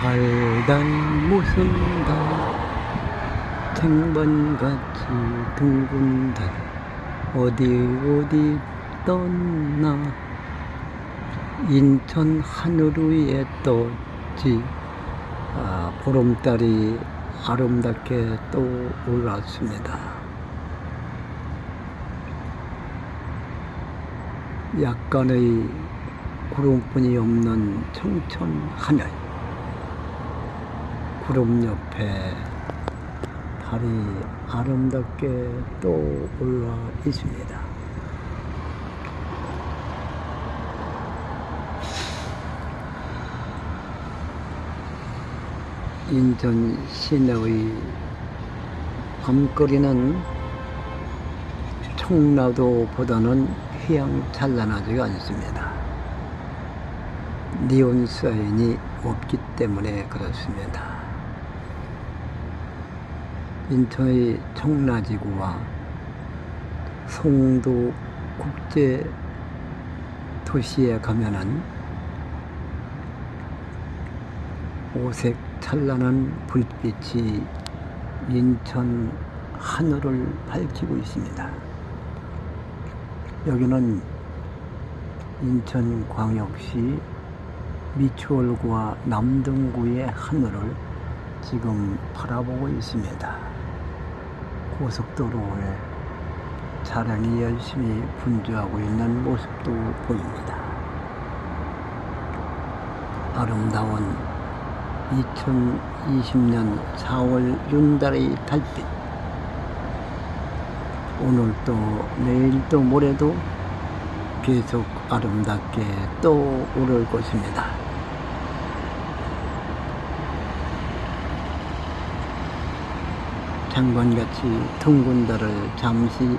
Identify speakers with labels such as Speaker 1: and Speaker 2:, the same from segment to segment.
Speaker 1: 달달 무슨 달 쟁반같이 둥근 달 어디 어디 떠나. 인천 하늘 위에 떴지. 아, 보름달이 아름답게 또 올랐습니다. 약간의 구름뿐이 없는 청천 하늘 구름 옆에 달이 아름답게 또 올라 있습니다. 인천 시내의 밤거리는 청라도보다는 휘황찬란하지가 않습니다. 니온 사인이 없기 때문에 그렇습니다. 인천의 청라지구와 송도 국제 도시에 가면은 오색 찬란한 불빛이 인천 하늘을 밝히고 있습니다. 여기는 인천광역시 미추홀구와 남등구의 하늘을 지금 바라보고 있습니다. 고속도로에 차량이 열심히 분주하고 있는 모습도 보입니다. 아름다운 2020년 4월 윤달의 달빛 오늘도 내일도 모레도 계속 아름답게 또 오를 것입니다. 장관같이 달을 잠시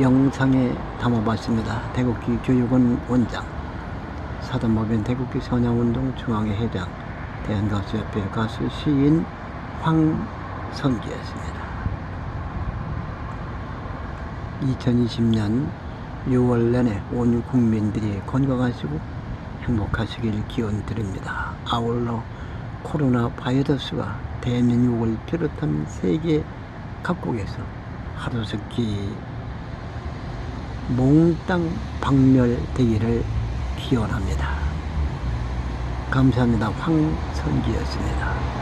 Speaker 1: 영상에 담아봤습니다. 대국기 교육원 원장 사단법인 대국기 선양운동 중앙회 회장 대한가수협회 가수 시인 황선기였습니다. 2020년 6월 내내 온 국민들이 건강하시고 행복하시길 기원 드립니다. 아울러 코로나 바이러스가 대한민국을 비롯한 세계 각국에서 하루속히 몽땅 박멸되기를 기원합니다. 감사합니다. 황선기였습니다.